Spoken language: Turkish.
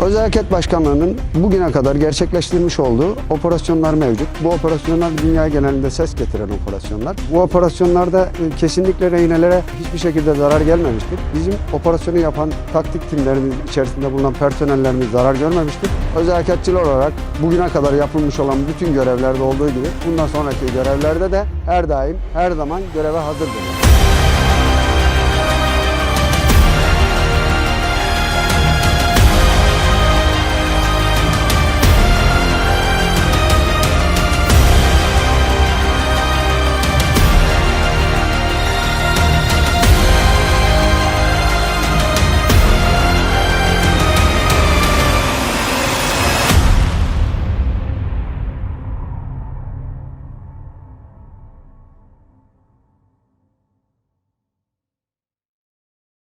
Özel Harekat Başkanlığı'nın bugüne kadar gerçekleştirmiş olduğu operasyonlar mevcut. Bu operasyonlar dünya genelinde ses getiren operasyonlar. Bu operasyonlarda e, kesinlikle rehinelere hiçbir şekilde zarar gelmemiştir. Bizim operasyonu yapan taktik timlerimiz içerisinde bulunan personellerimiz zarar görmemiştir. Özel harekatçılar olarak bugüne kadar yapılmış olan bütün görevlerde olduğu gibi bundan sonraki görevlerde de her daim her zaman göreve hazırdır.